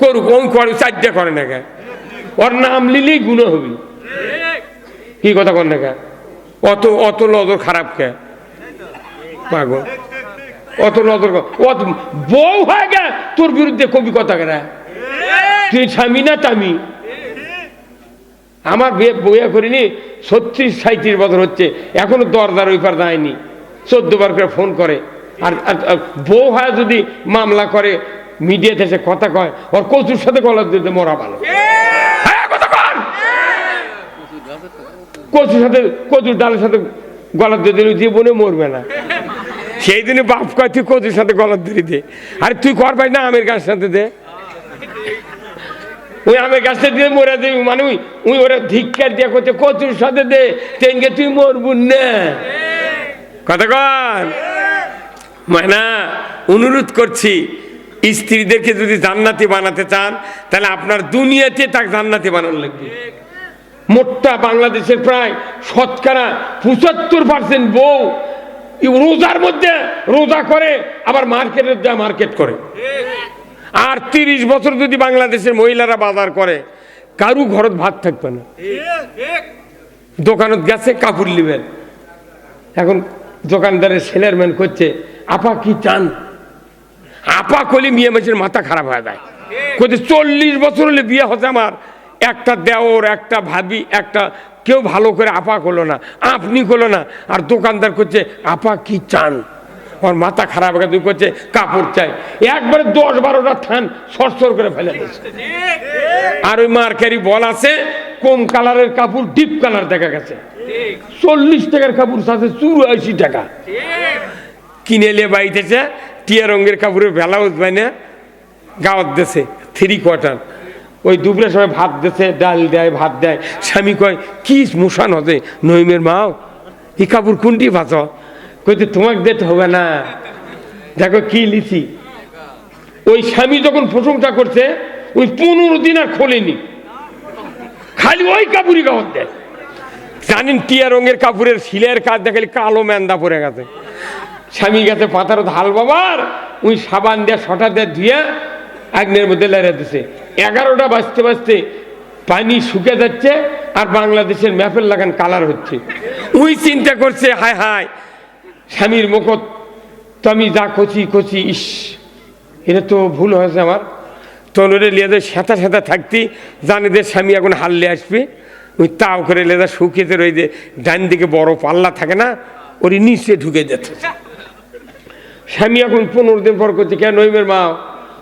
করুক ওই করে চারটে করে না কে ওর নাম লিলেই গুণ হবি। কি কথা কর না কে অত অত নজর খারাপ কে? পাগল অত নজর অত বউ হয়ে গে তোর বিরুদ্ধে কবি কথা কেনা? তুই স্বামী না তামি? আমার বিয়ে বইয়া করিনি, ছত্রিশ সাঁত্রিশ বছর হচ্ছে। এখনও দরদার ওই পার যায়নি চোদ্দ বার করে ফোন করে। আর বউ হয় যদি মামলা করে মিডিয়াতে এসে কথা কয়, ওর কচুর সাথে গলা দিতে মরা ভালো। হ্যাঁ। কচুর সাথে, কচুর ডালের সাথে গলা দিয়ে দিলে জীবনে মরবে না। সেই দিনে বাপ কয়, তুই কচুর সাথে গলা দিয়ে দে। আরে, তুই কর পাই না, আমের গাছের সাথে দে। ওই আমের গাছটা দিয়ে মরে দিবি মানে ওই ওরা ধিক্কার দিয়ে করছে কচুর সাথে দে তেনকে তুই মরবুন না। কথা কন। মানা অনুরোধ করছি স্ত্রীদেরকে যদি জান্নাতি বানাতে চান, তাহলে আপনার দুনিয়াতে তাকে জান্নাতি বানানো লাগবে। মোটটা বাংলাদেশের প্রায় শতকরা পঁচাত্তর পার্সেন্ট বউ রোজার মধ্যে রোজা করে, আবার মার্কেটের যা মার্কেট করে। আর তিরিশ বছর যদি বাংলাদেশের মহিলারা বাজার করে, কারু ঘরত ভাত থাকবে না। দোকানত গেছে, কাপড় নিবেন। এখন দোকানদারের সেলারম্যান করছে, আপা, কি চান? আপা কলি মেয়ে মেয়েছের মাথা খারাপ হয়ে যায়। কোথায় চল্লিশ বছর হলে বিয়ে হচ্ছে আমার। একটা দেওর, একটা ভাবি, একটা কেউ ভালো করে আপা করল না, আপনি করল না। আর দোকানদার করছে আপা কি চান? ওর মাথা খারাপ হয়ে তুই করছে কাপড় চাই। একবারে দশ বারোটা থান সরসর করে ফেলে দিচ্ছে আর ওই মার্কারি বল আছে কম কালারের কাপড় ডিপ কালার দেখা গেছে। চল্লিশ টাকার কাপড় সাথে চুরাশি টাকা। কিনে নিয়ে বাইতেছে টিয়া রঙের কাপড়ের ব্লাউজ বাইনে গাওয়াত দেশে থ্রি কোয়ার্টার ওই দুপুরের সময় ভাত দেছে, ডাল দেয়, ভাত দেয়। স্বামী কয়, কি মুসান হতে? নইমের মাও? এই কাপড় কোনটি ভাত কইতে তোমাকে দিতে হবে না। দেখো কি লিখি। ওই স্বামী যখন প্রশংসা করছে, ওই পনেরো দিন আর খোলেনি। খালি ওই কাপড়ই গাওয়াত দেয়। জানেন টিয়া রঙের কাপড়ের শিলের কাজ দেখালি কালো ম্যান্দা পড়ে গেছে। স্বামী গেছে পাতার ধাল বাবার ওই সাবান দিয়ে সটা দিয়ে ধুয়ে আগ্নের মধ্যে লেড়ে দিছে। এগারোটা বাজতে বাজতে পানি শুকে যাচ্ছে আর বাংলাদেশের ম্যাপের লাগান কালার হচ্ছে। উই চিন্তা করছে, হায় হায়, স্বামীর মুখত তো আমি যা কচি কচি, ইস, এটা তো ভুল হয়েছে আমার। তনুরে লিয়াতে সেতা সেতা থাকতি, জানি যে স্বামী এখন হারলে আসবে। ওই তাও করে লেদা শুকিয়েতে যে ডান দিকে বড় পাল্লা থাকে না ওর নিচে ঢুকে যেতে। স্বামী এখন পনেরো দিন পর করছে, কেন নইমের মা?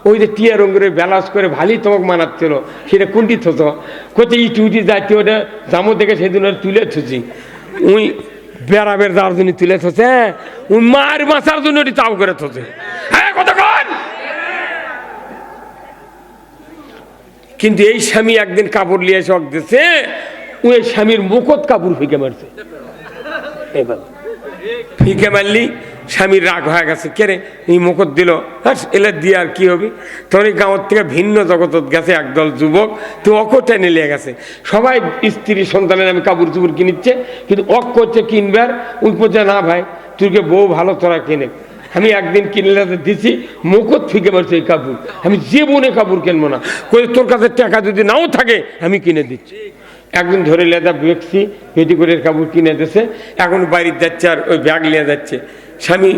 ওই যে টিয়া রঙের ব্যালান্স করে ভালোই তোমাকে মানাচ্ছিল, সেটা কোনটি থতো কোথায় ইটি উটি যাচ্ছি ওটা জামো থেকে সেদিন তুলে থুছি উই বেড়াবের যাওয়ার জন্য তুলে থছে উই মার মাছার জন্য ওটি তাও করে থছে হ্যাঁ কিন্তু এই স্বামী একদিন কাপড় নিয়ে শখ দিছে ওই স্বামীর মুখত কাপড় ফিকে মারছে। এবার ফিকে মারলি স্বামীর রাগ হয়ে গেছে কেরে এই মুখত দিল। হ্যাঁ এলে দিয়ে আর কি হবি? তখন এই গাঁৱত থেকে ভিন্ন জগতত গেছে একদল যুবক, তো অক টেনে নিয়ে গেছে। সবাই স্ত্রী সন্তানের আমি কাপড় চুপড় কিনিচ্ছে, কিন্তু অক করছে কিনবার ওই করছে না ভাই তুই কে বউ ভালো তোরা কিনে। আমি একদিন কিনলে দিছি মুখত ফিকে মারছে এই কাপড়। আমি যে জীবনে কাপড় কিনবো না। কই তোর কাছে টাকা যদি নাও থাকে, আমি কিনে দিচ্ছি। একদিন ধরে লেদা বেচছি পেটিকোটের কাপড় কিনে দিছে, এখন বাড়ির যাচ্ছে আর ওই ব্যাগ নিয়ে যাচ্ছে। স্বামী,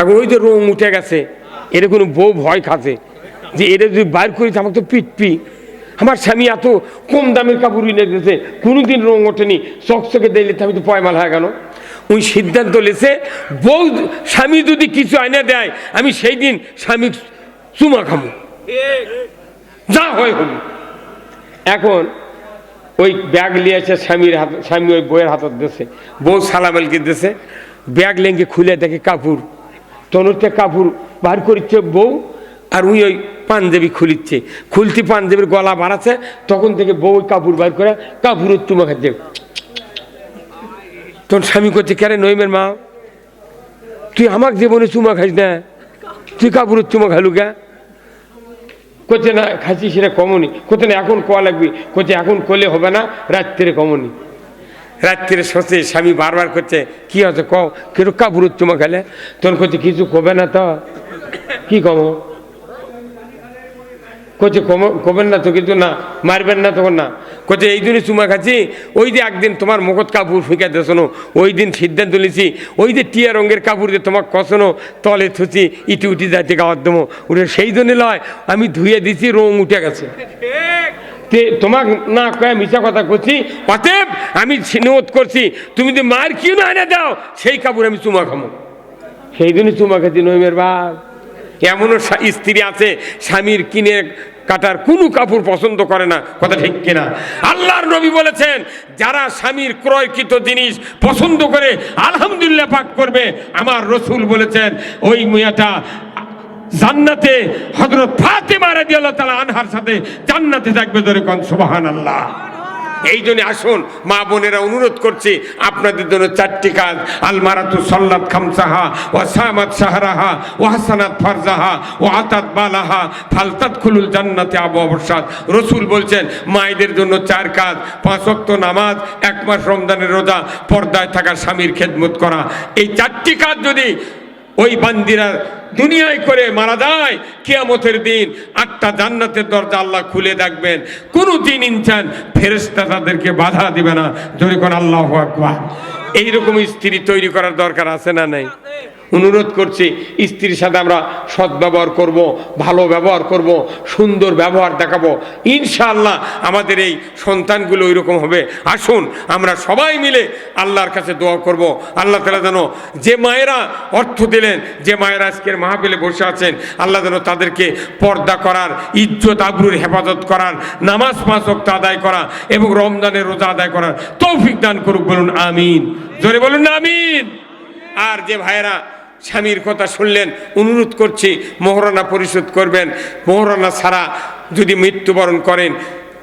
এখন ওই যে রং উঠে গেছে, এটা কোনো বউ ভয় খাচ্ছে, যে এটা যদি বাইর করি আমার তো পিটপি আমার স্বামী এত কম দামের কাপড় কিনে দিয়েছে, কোনোদিন রং ওঠেনি চকচকে দিলে আমি তো পয়মাল হয়ে গেল। ওই সিদ্ধান্ত লেছে বউ স্বামী যদি কিছু আইনে দেয়, আমি সেই দিন স্বামী চুমা খামো যা হয় হবি এখন ওই ব্যাগ নিয়েছে স্বামীর হাত স্বামী ওই বইয়ের হাতত দিয়েছে, বউ সালামেলকে দিয়েছে ব্যাগ লেঙ্গে খুলে দেখে কাপড় তনুতে কাপড় বার করিচ্ছে বউ আর উই ওই পাঞ্জাবি খুলিচ্ছে। খুলতি পাঞ্জাবির গলা বাড়াচ্ছে, তখন থেকে বউ ওই কাপড় বার করে কাপড়ের তুমা খাচ্ছে তখন স্বামী করছে কেরে নইমের মা? তুই আমার জীবনে চুমা খাস না? তুই কাপড়ের চুমা খালু গা করছে না খাসি সেটা কমনি। কোথায় এখন কোয়া লাগবি? করছে এখন করলে হবে না রাত্রে কমনি। রাত্রে শোষে স্বামী বারবার করছে, কি হচ্ছে ক কেউ কাপড় চুমা খেলে তোর করছে কিছু কবে না তো? কি কম? কোচে কবেন না তো কিন্তু না, মারবেন না তখন না। কোচে এই দিনই চুমা খাচ্ছি ওই যে একদিন তোমার মগজ কাপড় ফুঁকাতে শোনো, ওই দিন সিদ্ধান্ত নিয়েছি ওই যে টিয়া রঙের কাপড় দিয়ে তোমার কষনো, তলে থুচি, ইটি উটি যাইতে গাওয়ার দেবো। ওটা সেই জন্য লয়, আমি ধুয়ে দিছি, রং উঠে গেছে। তে, তোমাক না কয়ে মিশা কথা করছি অতএব আমি নিয়োগ করছি। তুমি যদি মার কি না এনে দাও, সেই কাপড় আমি চুমা খামো। সেই দিনই চুমা খাচ্ছি নইমের বাপ। এমনও স্ত্রী আছে, স্বামীর কিনে কাটার কোনো কাপড় পছন্দ করে না, কথা ঠিক কিনা। আল্লাহর নবী বলেছেন, যারা স্বামীর ক্রয়কৃত জিনিস পছন্দ করে, আলহামদুলিল্লাহ পাক করবে। আমার রসুল বলেছেন, ওই মেয়েটা জান্নাতে হজরত ফাতেমা রাদিয়াল্লাহু তাআলা আনহার সাথে জান্নাতে থাকবে ধরে কোন, সুবহানাল্লাহ। এই জন্য আসুন, মা বোনেরা অনুরোধ করছি, আপনাদের জন্য চারটি কাজ। আল মারাতু সল্লাত খামসাহা ও সামাত সাহারাহা ও হাসানাত ফারজাহা ও আতাত বালাহা ফালতাত খুলুল জান্নাতে আবু অবসাদ রসুল বলছেন, মায়েদের জন্য চার কাজ। পাঁচ ওয়াক্ত নামাজ, এক মাস রমজানের রোজা, পর্দায় থাকা স্বামীর খেদমত করা। এই চারটি কাজ যদি ওই বান্দিরা দুনিয়ায় করে মারা যায়। কিয়ামতের দিন আটটা জান্নাতের দরজা আল্লাহ খুলে দেখবেন। কোনো দিন ইনসান ফেরেস্তা তাদেরকে বাধা দিবে না। যদি কোন আল্লাহ এইরকম স্ত্রী তৈরি করার দরকার আছে না নাই? অনুরোধ করছি, স্ত্রীর সাথে আমরা সদ্ব্যবহার করব, ভালো ব্যবহার করব, সুন্দর ব্যবহার দেখাবো। ইনশাআল্লাহ আমাদের এই সন্তানগুলো ওইরকম হবে। আসুন, আমরা সবাই মিলে আল্লাহর কাছে দোয়া করব। আল্লাহ তালা যেন যে মায়েরা অর্থ দিলেন, যে মায়েরা আজকের মাহফিলে বসে আছেন, আল্লাহ যেন তাদেরকে পর্দা করার, ইজ্জত, আবরুর হেফাজত করার, নামাজ পাঁচ আদায় করা এবং রমজানের রোজা আদায় করার তৌফিক দান করুক বলুন, আমিন। জোরে বলুন আমিন। আর যে ভাইয়েরা স্বামীর কথা শুনলেন অনুরোধ করছি মোহরানা পরিশোধ করবেন। মোহরানা ছাড়া যদি মৃত্যুবরণ করেন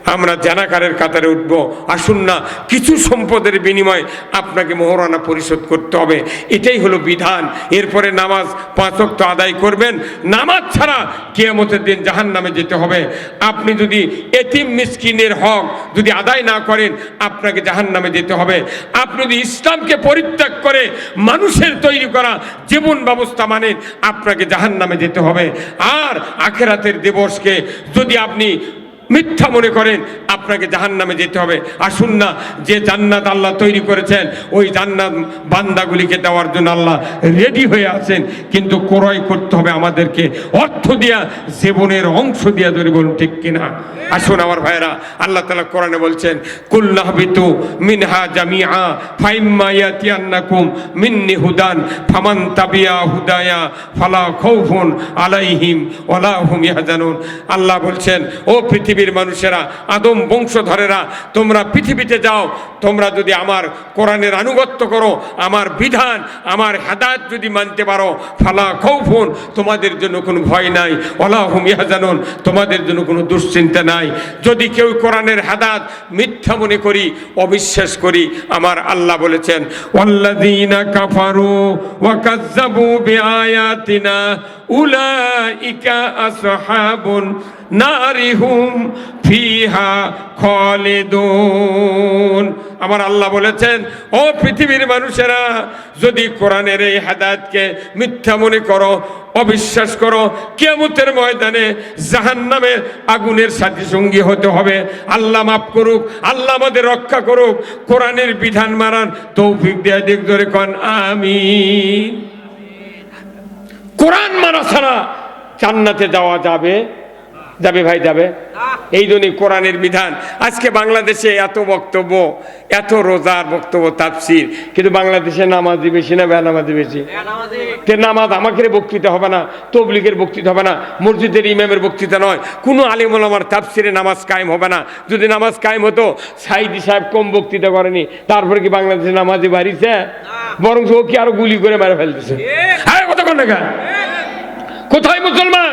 আমরা জানাকারের কাতারে উঠব। আসুন না, কিছু সম্পদের বিনিময়ে আপনাকে মোহরানা পরিশোধ করতে হবে। এটাই হলো বিধান। এরপরে নামাজ পাঁচক্ত আদায় করবেন। নামাজ ছাড়া কেয়ামতের দিন জাহান নামে যেতে হবে। আপনি যদি এতিম মিসকিনের হক যদি আদায় না করেন, আপনাকে জাহান নামে যেতে হবে। আপনি যদি ইসলামকে পরিত্যাগ করে মানুষের তৈরি করা জীবন ব্যবস্থা মানেন, আপনাকে জাহান নামে যেতে হবে। আর আখেরাতের দিবসকে যদি আপনি মিথ্যা মনে করেন, আপনাকে জাহান নামে যেতে হবে। আসুন না, যে জান্নাত আল্লাহ তৈরি করেছেন, ওই জান্নাত বান্দাগুলিকে দেওয়ার জন্য আল্লাহ রেডি হয়ে আছেন। কিন্তু ক্রয় করতে হবে আমাদেরকে। অর্থ দিয়া, জীবনের অংশ দিয়া ধরে বলুন ঠিক কিনা? আসুন আমার ভাইরা আল্লাহ তালা কোরআনে বলছেন কুল্লাহ কুল্লাহবিতু মিনহা জামিয়া ফাইম্মা ইয়াতিয়ান্নাকুম মিন্নি হুদান, ফামান তাবিয়া হুদায়া, ফালা খৌফুন আলাইহিম ওয়ালা হুম ইয়াহজানুন। আল্লাহ বলছেন, ও পৃথিবীর মানুষেরা, আদম বংশধরেরা, তোমরা পৃথিবীতে যাও, তোমরা যদি আমার কোরআনের আনুগত্য করো, আমার বিধান, আমার হেদায়ত যদি মানতে পারো, ফালা খৌফুন, তোমাদের জন্য কোনো ভয় নাই ওলা ইয়াহজানুন, তোমাদের জন্য কোনো দুশ্চিন্তা নাই। যদি কেউ কোরআনের হেদাত মিথ্যা মনে করি, অবিশ্বাস করি, আমার আল্লাহ বলেছেন কাফারু নারিহুম ফিহা খালিদুন। আমার আল্লাহ বলেছেন, ও পৃথিবীর মানুষেরা, যদি কোরআনের এই হাদায়াতকে মিথ্যা মনে করো, অবিশ্বাস করো কেমতের ময়দানে জাহান জাহান্নামের আগুনের সাথী সঙ্গী হতে হবে। আল্লাহ মাফ করুক, আল্লাহ আমাদের রক্ষা করুক, কোরআনের বিধান মারান তৌফিক দেয়া দিক ধরে কন আমি কোরআন মানা ছাড়া জান্নাতে যাওয়া যাবে যাবে ভাই যাবে। এই জন্যই কোরআনের বিধান। আজকে বাংলাদেশে এত বক্তব্য এত রোজার বক্তব্য তাফসির কিন্তু বাংলাদেশে নামাজি বেশি না বেনামাজি বেশি? তে নামাজ আমাকে বক্তৃতা হবে না তবলিগের বক্তৃতা হবে না মসজিদের ইমামের বক্তৃতা নয়। কোনো আলিমুল আমার তাফসিরে নামাজ কায়েম হবে না। যদি নামাজ কায়েম হতো সাইদি সাহেব কম বক্তৃতা করেনি। তারপরে কি বাংলাদেশে নামাজি বাড়িছে? বরং ও কি আরও গুলি করে মেরে ফেলতেছে? কোথায় মুসলমান?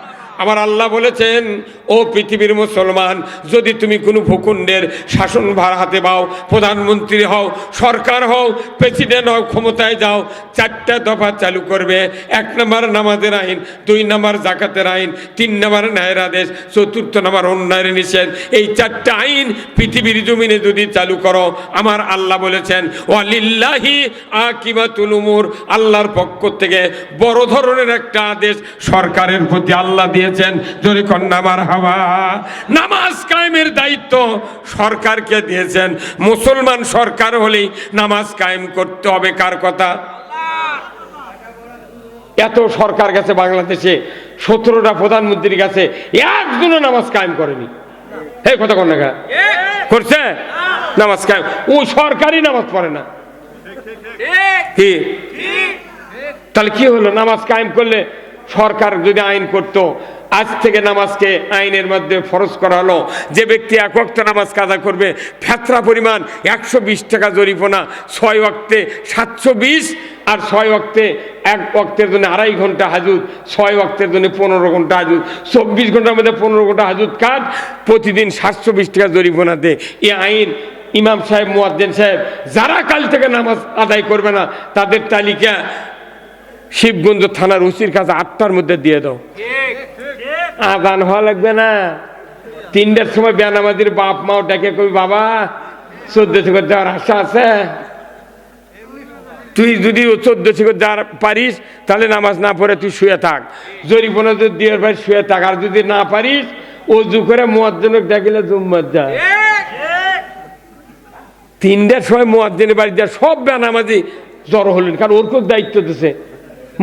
আমার আল্লাহ বলেছেন, ও পৃথিবীর মুসলমান, যদি তুমি কোনো ভূখণ্ডের শাসনভার হাতে পাও, প্রধানমন্ত্রী হও, সরকার হও, প্রেসিডেন্ট হও, ক্ষমতায় যাও, চারটা দফা চালু করবে। এক নম্বর নামাজের আইন, দুই নম্বর জাকাতের আইন, তিন নম্বর ন্যায়ের আদেশ, চতুর্থ নম্বর অন্যায়ের নিষেধ। এই চারটা আইন পৃথিবীর জমিনে যদি চালু করো, আমার আল্লাহ বলেছেন, ওয়ালিল্লাহি আকিবাতুল উমুর। আল্লাহর পক্ষ থেকে বড় ধরনের একটা আদেশ সরকারের প্রতি আল্লাহ দিয়েছেন যদি কন্যামার হাওয়া, নামাজ কায়েমের দায়িত্ব সরকারকে দিয়েছেন। মুসলমান সরকার হলেই নামাজ কায়েম করতে হবে, কার কথা? এত সরকার গেছে বাংলাদেশে, সতেরোটা প্রধানমন্ত্রীর কাছে একজনও নামাজ কায়েম করেনি। এই কথা কোন না করছে? নামাজ কায়েম। ও সরকারি নামাজ পড়ে না। তাহলে কি হলো? নামাজ কায়েম করলে সরকার যদি আইন করত আজ থেকে নামাজকে আইনের মধ্যে ফরজ করা হলো। যে ব্যক্তি এক ওয়াক্ত নামাজ কাজা করবে, ফেতরা পরিমাণ একশো বিশ টাকা জরিপনা ছয় ওয়াক্তে সাতশো আর ছয় ওয়াক্তে এক ওয়াক্তের জন্য আড়াই ঘণ্টা হাজুত, ছয় ওয়াক্তের জন্য পনেরো ঘণ্টা হাজুদ চব্বিশ ঘণ্টার মধ্যে পনেরো ঘণ্টা হাজুদ কাজ, প্রতিদিন সাতশো বিশ টাকা জরিপনাতে এ আইন ইমাম সাহেব মুয়াদ্দেন সাহেব, যারা কাল থেকে নামাজ আদায় করবে না, তাদের তালিকা শিবগঞ্জ থানার উচির কাছে আটটার মধ্যে দিয়ে দাও। আদান হওয়া লাগবে না। তিনটার সময় বেনামাজির বাপ মাও ডেকে কবি বাবা, চোদ্দ শিখর যাওয়ার আশা আছে? তুই যদি চোদ্দ শিখর যাওয়ার পারিস, তাহলে নামাজ না পড়ে তুই শুয়ে থাক। জরিপনা যদি দিয়ে পারিস, শুয়ে থাক। আর যদি না পারিস, অজু করে মোয়াজ্জনক ডাকিলে জুম্মার যা তিনটার সময় মোয়াজ্জনের বাড়ি যা সব বেনামাজি জড়ো হলেন, কারণ ওর খুব দায়িত্ব দিছে।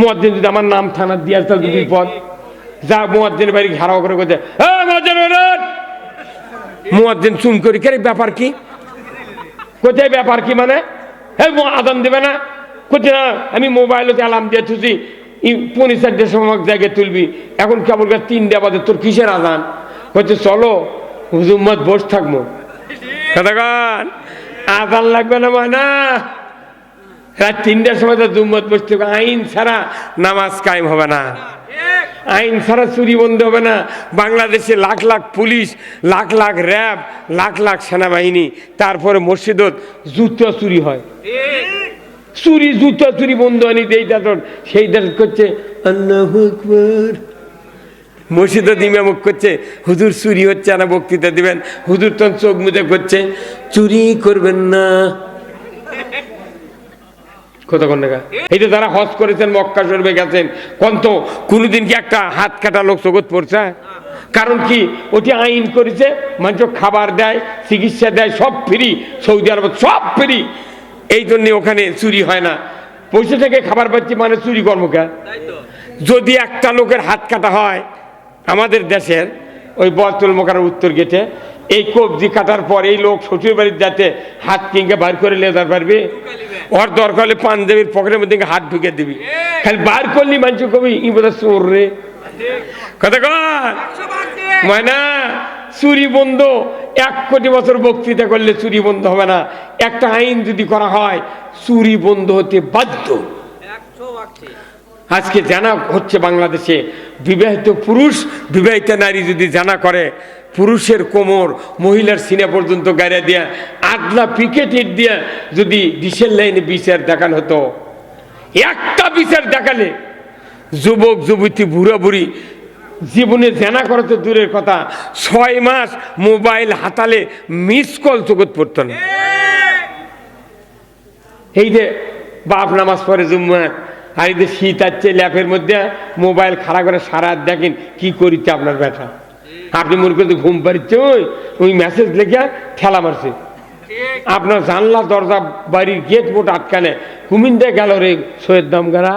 মোয়াজ্জেন যদি আমার নাম থানা দিয়ে যদি বিপদ যা মোয়াজ্জেনের বাড়ি ঘেরাও করে মোয়াজ্জেন ওরেন!" মোয়াজ্জেন চুম করি কে ব্যাপার কি? ব্যাপার কি মানে? আদান দেবে না। না, আমি মোবাইলে অ্যালার্ম দিয়ে থুছি। চারটের সময় জায়গায় তুলবি। এখন কেবল তিনটা বাজে, তোর কিসের আদান হচ্ছে চলো হুজুম্মত বস থাকব। আদান লাগবে না মানে রাত তিনটার সময় তো জুম্মত বসতে আইন ছাড়া নামাজ কায়েম হবে না। আইন ছাড়া চুরি বন্ধ হবে না। বাংলাদেশে লাখ লাখ পুলিশ, লাখ লাখ র্যাব, লাখ লাখ সেনাবাহিনী, তারপরে মসজিদত জুতো চুরি হয়। চুরি, জুতো চুরি বন্ধ হয়নি এই দাদর সেই দাদর করছে, আল্লাহ আকবার। করছে, হুজুর চুরি হচ্ছে না, বক্তৃতা দিবেন। হুজুর তখন চোখ মুজে করছে, চুরি করবেন না। এই হজ করেছেন, মক্কা গেছেন কি একটা হাত কাটা লোক পড়ছে? কারণ কি? ওটি আইন করেছে, মানুষ খাবার দেয়, চিকিৎসা দেয়, সব ফ্রি, সৌদি আরব সব ফ্রি। এই জন্যে ওখানে চুরি হয় না। পয়সা থেকে খাবার পাচ্ছি মানে চুরি কর্মকা যদি একটা লোকের হাত কাটা হয়, আমাদের দেশের ওই বরতল মোকার উত্তর গেটে, এই কবজি কাটার পর এই লোক শ্বশুর বাড়ির যাতে হাত কিংকে বার করে লেদার পারবে? ওর দরকার হলে পাঞ্জাবির পকেটের মধ্যে হাত ঢুকে দিবি। খালি বার করলি মানুষ কবি ই বোধ চোর রে। কথা কন ময়না চুরি বন্ধ এক কোটি বছর বক্তৃতা করলে চুরি বন্ধ হবে না। একটা আইন যদি করা হয় চুরি বন্ধ হতে বাধ্য। আজকে জানা হচ্ছে বাংলাদেশে বিবাহিত পুরুষ বিবাহিত নারী যদি জানা করে পুরুষের কোমর মহিলার সিনে পর্যন্ত গাড়িয়া দিয়া, আদলা পিকেটের দিয়া যদি ডিসেল লাইনে বিচার দেখানো হতো। একটা বিচার দেখালে যুবক, যুবতী, বুড়া, বুড়ি জীবনে জানা করে তো দূরের কথা, ছয় মাস মোবাইল হাতালে মিস কল জগৎ পড়তো না। এই যে বাপ নামাজ পরে জুম্মার আর এই যে শীত আসছে ল্যাপের মধ্যে, মোবাইল খাড়া করে সারা দেখেন, কি করিতে আপনার ব্যথা? আপনি মনে করতে ঘুম পাড়িচ্ছে ওই ওই মেসেজ লেখা ঠেলা মারছে। আপনার জানলা দরজা বাড়ির গেট বোট আটকানে। কুমিন্দে গেল রে সৈয়দ দামগারা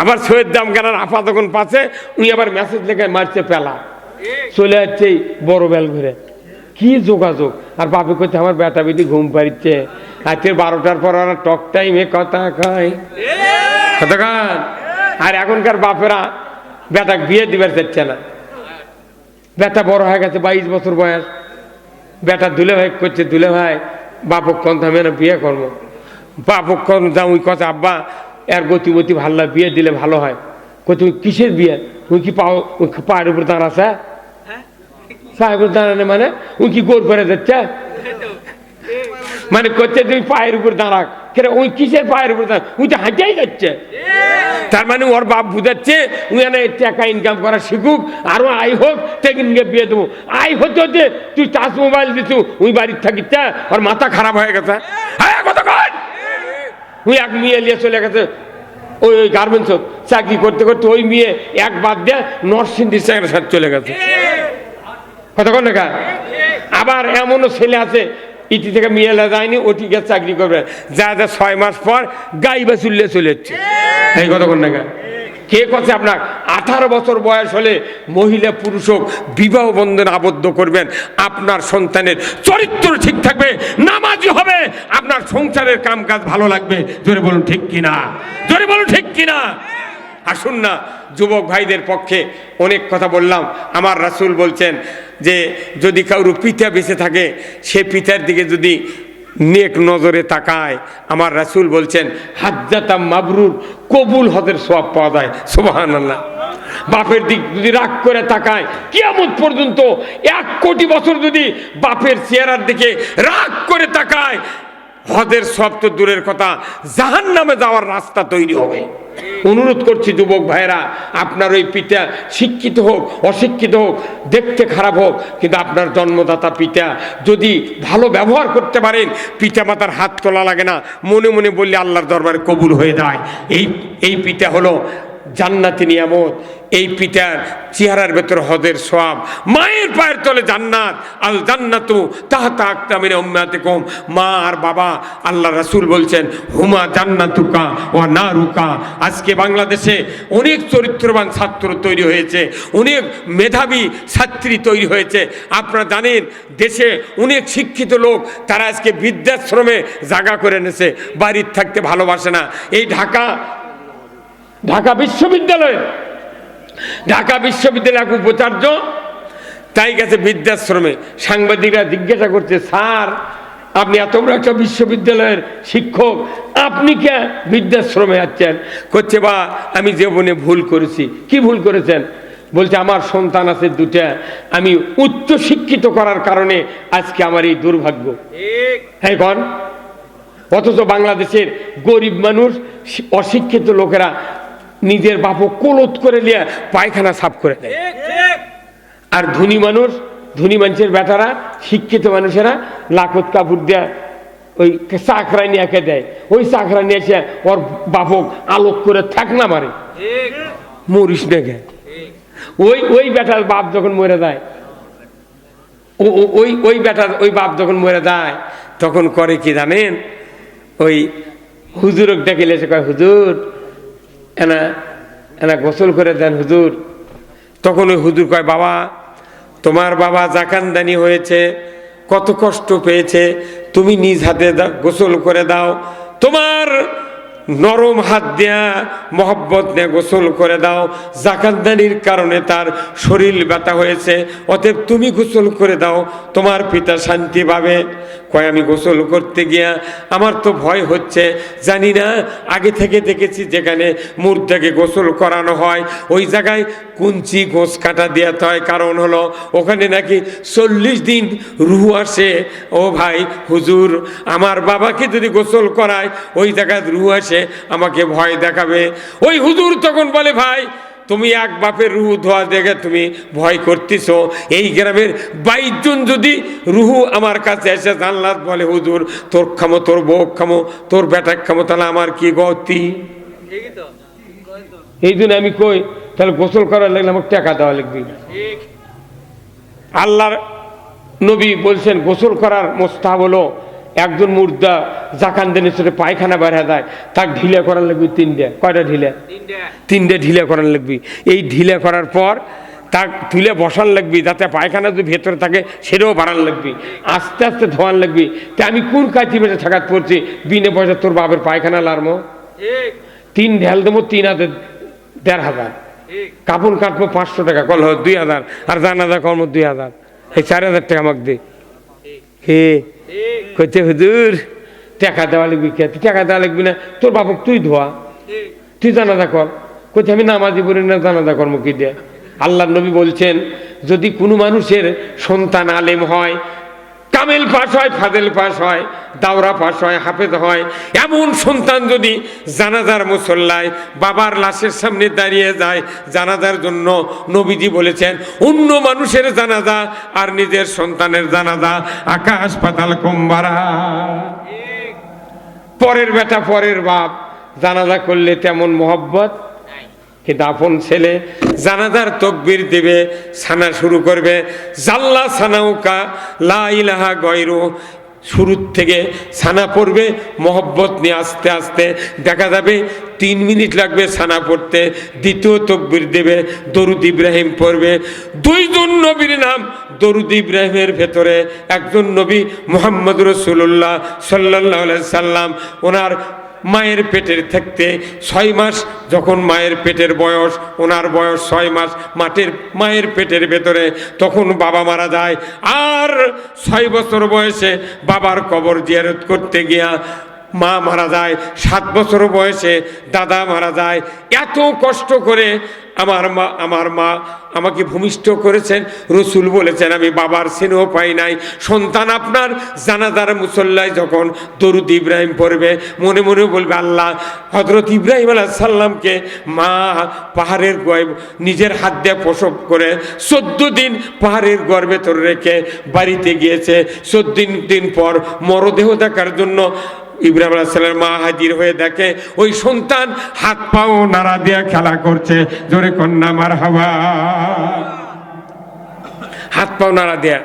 আবার সৈয়দ দামগারার আপা তখন পাচ্ছে উনি আবার মেসেজ লেখে মারছে পেলা। চলে যাচ্ছে বড় বেল ঘুরে কি যোগাযোগ? আর বাপে করছে আমার বেটা বেটি ঘুম পাড়িচ্ছে। আজকে বারোটার পর ওরা টক টাইমে কথা কয়। কথা আর এখনকার বাপেরা বেটা বিয়ে দিবার চাচ্ছে না। বেটা বড় হয়ে গেছে বাইশ বছর বয়স। বেটা দুলে ভাই করছে দুলে ভাই। বাপক কন থামে না বিয়ে করব। বাপক কন যাও ওই কথা আব্বা এর গতি গতিমতি ভাল্লা বিয়ে দিলে ভালো হয়। কই তুমি কিসের বিয়ে? উই কি পাও কি পায়ের উপর দাঁড়াছে পায়ের উপর দাঁড়ানে মানে? উই কি গোর করে যাচ্ছে? মানে করছে তুমি পায়ের উপর দাঁড়া কেন ওই কিসের পায়ের উপর উই তো হাঁটাই যাচ্ছে। তার মানে ওর বাপ বুঝাচ্ছে উই এনে টাকা ইনকাম করা শিখুক, আরও আই হোক তেকিনকে বিয়ে দেবো। আই হতে হতে তুই টাচ মোবাইল দিছু উই বাড়ির থাকিস ওর মাথা খারাপ হয়ে গেছে। হ্যাঁ কত উই এক মেয়ে নিয়ে চলে গেছে, ওই ওই গার্মেন্টস চাকরি করতে করতে ওই মেয়ে এক বাদ দিয়ে নরসিংদীর চাকরির সাথে চলে গেছে। কতক্ষণ দেখা আবার এমনও ছেলে আছে ইটি থেকে মিয়েলা যায়নি ওটি গিয়ে চাকরি করবে। যা যা ছয় মাস পর গাই বা চুললে চলে যাচ্ছে এই কতক্ষণ দেখা কে কথা আপনার? আঠারো বছর বয়স হলে মহিলা, পুরুষ হোক, বিবাহ বন্ধনে আবদ্ধ করবেন। আপনার সন্তানের চরিত্র ঠিক থাকবে, নামাজি হবে। আপনার সংসারের কাম কাজ ভালো লাগবে। জোরে বলুন ঠিক কিনা? জোরে বলুন ঠিক কিনা? আসুন না, যুবক ভাইদের পক্ষে অনেক কথা বললাম। আমার রাসূল বলছেন যে, যদি কারও পিতা বেঁচে থাকে, সে পিতার দিকে যদি নেক নজরে তাকায়, আমার রাসূল বলছেন, হাজ্জাতা মাবরুর কবুল হদের সব পাওয়া যায়। সুবাহান আল্লাহ বাপের দিক যদি রাগ করে তাকায়, কিয়ামত পর্যন্ত এক কোটি বছর যদি বাপের চেহারার দিকে রাগ করে তাকায় হদের সব তো দূরের কথা। জাহান নামে যাওয়ার রাস্তা তৈরি হবে। অনুরোধ করছি যুবক ভাইরা আপনার ওই পিতা শিক্ষিত হোক, অশিক্ষিত হোক, দেখতে খারাপ হোক, কিন্তু আপনার জন্মদাতা পিতা যদি ভালো ব্যবহার করতে পারেন পিতা মাতার হাত তোলা লাগে না। মনে মনে বললে আল্লাহর দরবারে কবুল হয়ে যায়। এই এই পিতা হলো জান্নাতি নিয়ামত। এই পিতার চেহারার ভেতর হদের সব মায়ের পায়ের তলে জান্নাত। আল জান্নাতু তাহাতা আক্তামিনে উম্মাতে কম মা আর বাবা, আল্লাহ রাসূল বলছেন, হুমা জান্নাতুকা ও নারুকা। আজকে বাংলাদেশে অনেক চরিত্রবান ছাত্র তৈরি হয়েছে। অনেক মেধাবী ছাত্রী তৈরি হয়েছে। আপনারা জানেন, দেশে অনেক শিক্ষিত লোক, তারা আজকে বৃদ্ধাশ্রমে জাগা করে এনেছে। বাড়ির থাকতে ভালোবাসে না। এই ঢাকা ঢাকা বিশ্ববিদ্যালয়ের ঢাকা বিশ্ববিদ্যালয় এক উপাচার্য তাই গেছে বৃদ্ধাশ্রমে। সাংবাদিকরা জিজ্ঞাসা করছে স্যার আপনি এত বড় একটা বিশ্ববিদ্যালয়ের শিক্ষক আপনি কে? বৃদ্ধাশ্রমে যাচ্ছেন। করছে বা আমি জীবনে ভুল করেছি। কি ভুল করেছেন? বলছে আমার সন্তান আছে দুটা আমি উচ্চ শিক্ষিত করার কারণে আজকে আমার এই দুর্ভাগ্য। হ্যাঁ কন। অথচ বাংলাদেশের গরিব মানুষ অশিক্ষিত লোকেরা নিজের বাপু কোলত করে নিয়ে পায়খানা সাফ করে দেয়। আর ধনী মানুষ ধনী মানুষের বেটারা শিক্ষিত মানুষেরা লাখত কাপড় দেয়া ওই চাকরা নিয়ে একে দেয়। ওই চাকরা নিয়ে এসে ওর বাপক আলোক করে থাক না মারে মরিস দেখে ওই ওই বেটার বাপ যখন মরে যায় ওই ওই বেটার ওই বাপ যখন মরে যায় তখন করে কি জানেন? ওই হুজুরক ডেকে এসে কয় হুজুর এনা এনা গোসল করে দেন হুজুর। তখন ওই হুজুর কয়, বাবা, তোমার বাবা জাকানদানি হয়েছে, কত কষ্ট পেয়েছে, তুমি নিজ হাতে গোসল করে দাও। তোমার নরম হাত দেয়া মহব্বত নিয়ে গোসল করে দাও। জাকাতদানির কারণে তার শরীর ব্যথা হয়েছে। অতএব তুমি গোসল করে দাও, তোমার পিতা শান্তি পাবে। কয়, আমি গোসল করতে গিয়া আমার তো ভয় হচ্ছে। জানি না, আগে থেকে দেখেছি যেখানে মুর্দাকে গোসল করানো হয়। ওই জায়গায় কুঞ্চি, গোস কাটা দেওয়াতে হয়। কারণ হলো, ওখানে নাকি চল্লিশ দিন রুহ আসে। ও ভাই, হুজুর, আমার বাবাকে যদি গোসল করায়, ওই জায়গায় রুহ আসে। আমাকে ভয় দেখাবে। ওই হুজুর তখন বলে ভাই তুমি এক বাপের রুহু ধোয়া দেখে তুমি ভয় করতেছো। এই গ্রামের বাইশ জন যদি রুহু আমার কাছে এসে জানলাত বলে হুজুর তোর খামো তোর বউ খামো তোর বেটাক খামো তাহলে আমার কি গতি? এই জন্য আমি কই তাহলে গোসল করার লাগলে আমাকে টাকা দেওয়া লাগবে। আল্লাহর নবী বলছেন গোসল করার মোস্তাব হলো একজন মুর্দা জাকান সাথে পায়খানা বেড়া দেয় তাক ঢিলে করার লাগবে তিনটে। কয়টা ঢিলে? তিনটে। ঢিলে করার লাগবি। এই ঢিলে করার পর তাক তুলে বসান লাগবি যাতে পায়খানা যদি ভেতরে থাকে সেটাও বাড়ান লাগবি। আস্তে আস্তে ধোয়ান লাগবি। তা আমি কোন কাঁচি বেঁচে ঠাকাত পড়ছি? বিনে পয়সা তোর বাপের পায়খানা লারমো? তিন ঢেল দেবো তিন হাজার দেড় হাজার। কাপড় কাটবো পাঁচশো টাকা কল দুই হাজার। আর জানাজা কর্ম দুই হাজার। এই চার হাজার টাকা আমাকে দে। হে। কইতে হুজুর টাকা দেওয়া লাগবি কে? তুই টাকা দেওয়া লাগবি না? তোর বাপক তুই ধোয়া। তুই জানাজা কর। কোথায় আমি নামাজি পড়ি না, জানাজা কর্ম কি দিয়ে? আল্লাহ নবী বলছেন, যদি কোনো মানুষের সন্তান আলেম হয়, কামেল পাস হয় ফাদেল পাস হয়, দাওরা পাস হয়, হাফেজ হয়, এমন সন্তান যদি জানাজার মুসল্লায় বাবার লাশের সামনে দাঁড়িয়ে যায়, জানাজার জন্য নবীজি বলেছেন, অন্য মানুষের জানাজা আর নিজের সন্তানের জানাজা আকাশ পাতাল কম্বারা। পরের বেটা পরের বাপ। জানাজা করলে তেমন মহব্বত? কিন্তু আপন ছেলে জানাজার তকবির দেবে সানা শুরু করবে। জাল্লা সানাউকা লা ইলাহা গয়রু। শুরুর থেকে সানা পড়বে মহব্বত নিয়ে আস্তে আস্তে। দেখা যাবে তিন মিনিট লাগবে সানা পড়তে। দ্বিতীয় তকবির দেবে দরুদ ইব্রাহিম পড়বে। দুইজন নবীর নাম দরুদ ইব্রাহিমের ভেতরে একজন নবী মোহাম্মদ রসুল্লাহ সাল্লাহ সাল্লাম, ওনার মায়ের পেটের থাকতে ছয় মাস, যখন মায়ের পেটের বয়স, ওনার বয়স ছয় মাস, মাটির, মায়ের পেটের ভেতরে, তখন বাবা মারা যায়। আর ছয় বছর বয়সে বাবার কবর জিয়ারত করতে গিয়া মা মারা যায়, সাত বছর বয়সে দাদা মারা যায়। এত কষ্ট করে আমার মা আমার মা আমাকে ভূমিষ্ঠ করেছেন। রসুল বলেছেন, আমি বাবার স্নেহ পাই নাই। সন্তান আপনার জানাদার মুসল্লায় যখন দরুদ ইব্রাহিম পড়বে, মনে মনে বলবে, আল্লাহ হজরত ইব্রাহিম আলাহ সাল্লামকে মা পাহাড়ের গয় নিজের হাত দিয়ে প্রসব করে চোদ্দ দিন পাহাড়ের গড় ভেতর রেখে বাড়িতে গিয়েছে। চোদ্দ দিন পর মরদেহ দেখার জন্য ইব্রাহিম আলাইসাল্লাম মা হাজির হয়ে দেখে, ওই সন্তান হাত পাও নাড়া দিয়ে খেলা করছে। জোরে কন্যা মার হাওয়া হাত পাও নাড়া দেয়া।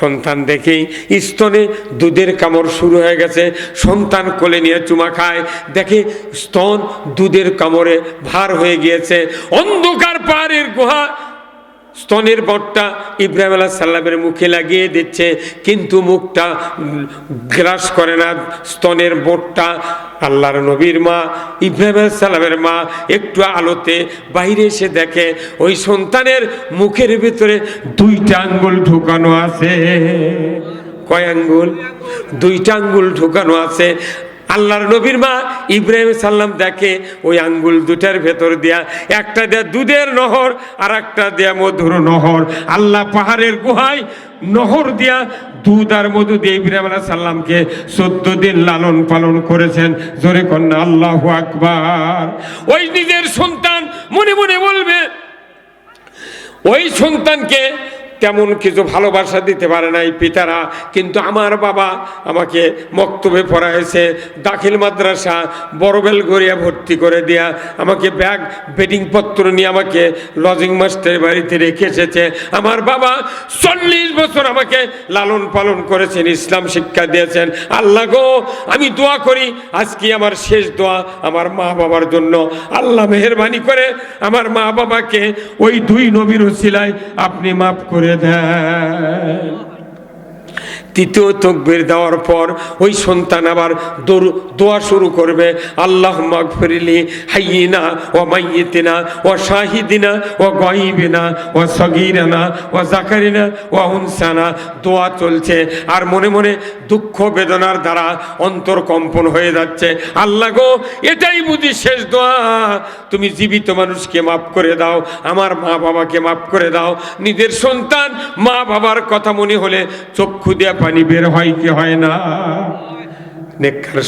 সন্তান দেখেই স্তনে দুধের কামড় শুরু হয়ে গেছে। সন্তান কোলে নিয়ে চুমা খায়। দেখে স্তন দুধের কামড়ে ভার হয়ে গিয়েছে। অন্ধকার পাহাড়ের গুহা স্তনের বটটা ইব্রাহিম আল্লাহ সাল্লামের মুখে লাগিয়ে দিচ্ছে, কিন্তু মুখটা গ্রাস করে না। স্তনের বোটটা আল্লাহর নবীর মা, ইব্রাহিম আল্লাহ সাল্লামের মা একটু আলোতে বাইরে এসে দেখে, ওই সন্তানের মুখের ভিতরে দুইটা আঙ্গুল ঢুকানো আছে। কয় আঙ্গুল? দুইটা আঙ্গুল ঢুকানো আছে। আল্লাহর নবীর মা ইব্রাহিম সাল্লাম দেখে, ওই আঙ্গুল দুটার ভেতর দিয়া, একটা দেয়া দুধের নহর আর একটা দেয়া মধুর নহর। আল্লাহ পাহাড়ের গুহায় নহর দিয়া দুধ আর মধু দিয়ে ইব্রাহিম আলাহ সাল্লামকে চোদ্দ দিন লালন পালন করেছেন। জোরে কন্যা, আল্লাহ আকবার। ওই নিজের সন্তান মনে মনে বলবে, ওই সন্তানকে তেমন কিছু ভালোবাসা দিতে পারে নাই পিতারা, কিন্তু আমার বাবা আমাকে মক্তবে পড়া হয়েছে দাখিল মাদ্রাসা বড়বেল গড়িয়া ভর্তি করে দেয়া আমাকে ব্যাগ, বেডিং পত্র নিয়ে আমাকে লজিং মাস্টারের বাড়িতে রেখে এসেছে। আমার বাবা চল্লিশ বছর আমাকে লালন পালন করেছেন, ইসলাম শিক্ষা দিয়েছেন। আল্লাহ গো, আমি দোয়া করি, আজকে আমার শেষ দোয়া আমার মা বাবার জন্য। আল্লাহ মেহরবানি করে আমার মা বাবাকে ওই দুই নবীর উসিলায় আপনি মাফ করে দেন। তৃতীয় তকবির দেওয়ার পর ওই সন্তান আবার দোয়া শুরু করবে। আল্লাহ মাগফিরিলি হাইয়িনা ও মাইয়িতিনা ও শাহিদিনা ও গহিবিনা ও সগিরানা ও জাকারিনা ও হুনসানা দোয়া চলছে আর মনে মনে দুঃখ বেদনার দ্বারা অন্তর কম্পন হয়ে যাচ্ছে। আল্লাহ গো, এটাই বুঝি শেষ দোয়া। তুমি জীবিত মানুষকে মাফ করে দাও, আমার মা বাবাকে মাফ করে দাও। নিজের সন্তান মা বাবার কথা মনে হলে চক্ষু দিয়ে পানি বের হয় কি হয় না?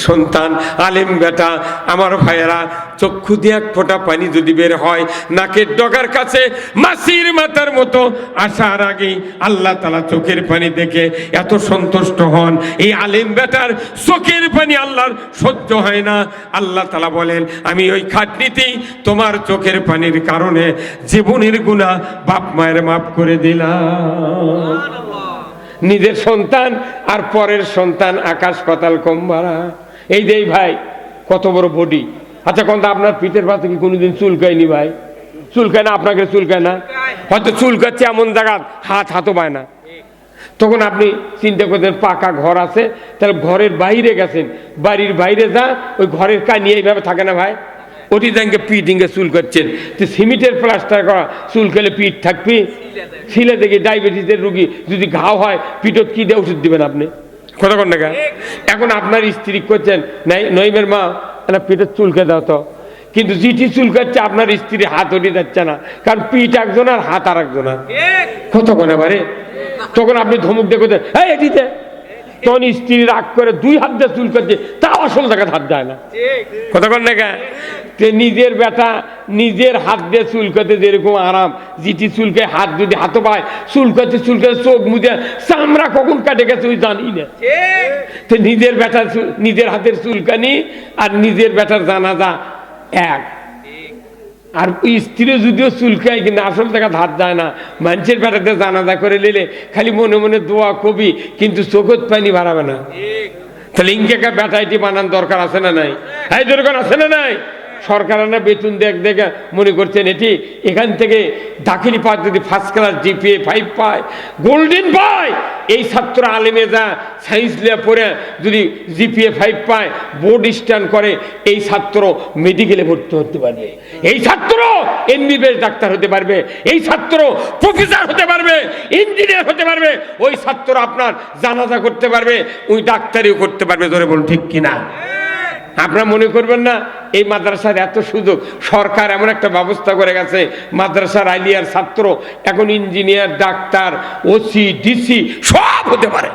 সন্তান, আলেম বেটা, আমার ভাইয়েরা, চক্ষু দিয়ে এক ফোঁটা পানি যদি বের হয়, নাকের ডগার কাছে মাসির মাথার মতো আসার আগেই আল্লাহ তালা চোখের পানি দেখে এত সন্তুষ্ট হন। এই আলেম বেটার চোখের পানি আল্লাহর সহ্য হয় না। আল্লাহ তালা বলেন, আমি ওই খাটনিতেই তোমার চোখের পানির কারণে জীবনের গুণা বাপ মায়ের মাফ করে দিলাম। নিজের সন্তান আর পরের সন্তান আকাশ পাতাল কম এই এই ভাই, কত বড় বডি। আচ্ছা কোন আপনার পিঠের পাতে কি কোনোদিন চুলকায়নি ভাই? চুলকায় না, আপনাকে চুলকায় না? হয়তো চুলকাচ্ছে এমন জায়গা হাত হাতও পায় না। তখন আপনি চিন্তা করতেন, পাকা ঘর আছে, তাহলে ঘরের বাইরে গেছেন। বাড়ির বাইরে যা, ওই ঘরের কানি এইভাবে থাকে না ভাই? ওটি দেখে পিঠ ইঙ্গে চুল করছেন। তো সিমেন্টের প্লাস্টার করা চুল খেলে পিঠ থাকবি? ছিলে দেখি ডায়াবেটিসের রুগী যদি ঘাও হয় পিঠত কি দিয়ে ওষুধ দিবেন আপনি? কথা কন না এখন আপনার স্ত্রী করছেন নাই নইমের মা একটা পিঠের চুলকে দাও তো। কিন্তু জিটি চুলকাচ্ছে আপনার স্ত্রী হাত উঠে যাচ্ছে না। কারণ পিঠ একজন আর হাত আর। একজন আর কতক্ষণ এবারে। তখন আপনি ধমক দেখে দেন, এই এটিতে তখন স্ত্রী রাগ করে দুই হাত দিয়ে চুল করছে তা আসল জায়গায় হাত যায় না। কতক্ষণ দেখা তে নিজের বেটা নিজের হাত দিয়ে চুলকাতে যেরকম আরাম। জিটি চুলকে হাত যদি হাতে পায় চুলকাতে চুলকাতে চোখ মুজে চামড়া কখন কাটে গেছে ওই জানি না। তো নিজের চুল- নিজের হাতের চুলকানি আর নিজের বেটার জানাজা এক। আর ওই স্ত্রী যদিও চুলকায় কিন্তু আসল টাকা ধার যায় না। মানুষের বেড়াতে জানাজা করে নিলে খালি মনে মনে দোয়া কবি কিন্তু চোখত পানি বাড়াবে না। তাহলে ইংকে বেটাইটি বানান দরকার আছে না নাই? হাই দরকার আছে না নাই? সরকার না বেতন দেখ দেখে মনে করছেন এটি এখান থেকে দাখিলি পাস যদি ফার্স্ট ক্লাস জিপিএ ফাইভ পায় গোল্ডেন পায়। এই ছাত্র আলেমে যা সায়েন্স লিয়া পড়ে যদি জিপিএ ফাইভ পায় বোর্ড স্ট্যান্ড করে, এই ছাত্র মেডিকেলে ভর্তি হতে পারবে। এই ছাত্র এমবিবিএস ডাক্তার হতে পারবে। এই ছাত্র প্রফেসর হতে পারবে। ইঞ্জিনিয়ার হতে পারবে। ওই ছাত্র আপনার জানাজা করতে পারবে। ওই ডাক্তারিও করতে পারবে। ধরে বলুন ঠিক কিনা? আপনারা মনে করবেন না, এই মাদ্রাসার এত সুযোগ। সরকার এমন একটা ব্যবস্থা করে গেছে, মাদ্রাসার আইলিয়ার ছাত্র, এখন ইঞ্জিনিয়ার, ডাক্তার ওসি ডিসি সব হতে পারে।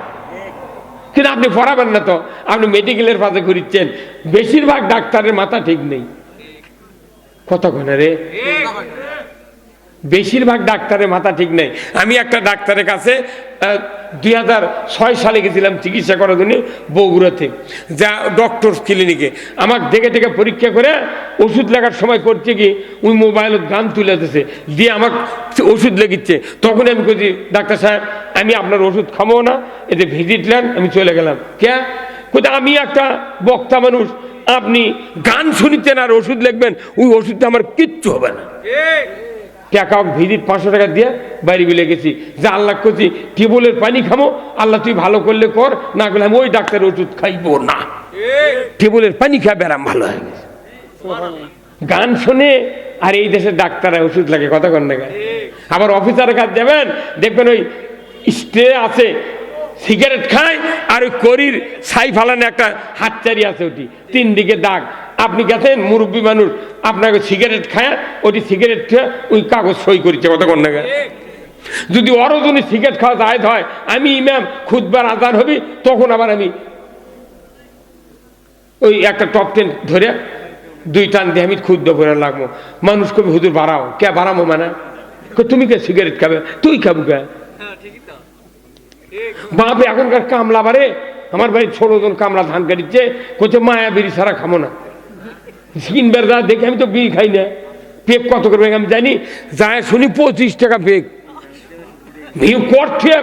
কিন্তু আপনি পড়াবেন না তো, আপনি মেডিকেলের পাশে ঘুরিচ্ছেন বেশিরভাগ ডাক্তারের মাথা ঠিক নেই। কতক্ষণ রে? বেশিরভাগ ডাক্তারের মাথা ঠিক নেই। আমি একটা ডাক্তারের কাছে দুই হাজার ছয় সালে গেছিলাম চিকিৎসা করার জন্য বগুড়াতে, যা ডক্টর ক্লিনিকে আমাকে দেখে দেখে পরীক্ষা করে ওষুধ লেখার সময় করছে কি ওই মোবাইলত গান তুলে দিতেছে, দিয়ে আমাকে ওষুধ লেগিচ্ছে তখন আমি বলছি ডাক্তার সাহেব, আমি আপনার ওষুধ খাব না, এতে ভিজিট নেন, আমি চলে গেলাম। কে? কোথায় আমি একটা বক্তা মানুষ, আপনি গান শুনিচ্ছেন আর ওষুধ লিখবেন, ওই ওষুধটা আমার কিচ্ছু হবে না। টাকা ভিজিট পাঁচশো টাকা দিয়ে বাইরে বিলে গেছি। যে আল্লাহ করছি টেবলের পানি খামো, আল্লাহ তুই ভালো করলে কর, না করলে আমি ওই ডাক্তারের ওষুধ খাইবো না। টেবলের পানি খা ব্যারাম ভালো হয়ে গেছে। গান শুনে, আর এই দেশের ডাক্তাররা ওষুধ লাগে কতক্ষণ লাগে আবার অফিসারের কাছে যাবেন, দেখবেন ওই স্টে আছে, সিগারেট খায়, আর ওই করির ছাই ফালানো একটা হাতচারি আছে ওটি। তিন দিকে দাগ আপনি গেছেন মুরব্বী মানুষ আপনাকে সিগারেট খায় ওটি সিগারেট খেয়ে ওই কাগজ সই করেছে কতক্ষণ লাগে যদি অরো যদি সিগারেট খাওয়া জায়দ হয় আমি ইমাম খুদবার আজান হবি তখন আবার আমি ওই একটা টপ টেন ধরে দুই টান দিয়ে আমি ক্ষুদ্র করে লাগবো। মানুষ কবি হুজুর বাড়াও। কে বাড়াবো মানে? তুমি কে সিগারেট খাবে? তুই খাব কে? বাপে এখনকার কামলা বারে আমার বাড়ি ছোট জন কামলা ধান কাটিচ্ছে কোচে মায়া বিড়ি ছাড়া খাব না। কিনবার যা দেখে আমি তো বিড়ি খাই না। পেক কত করবে আমি জানি? যায় শুনি পঁচিশ টাকা পেক করছে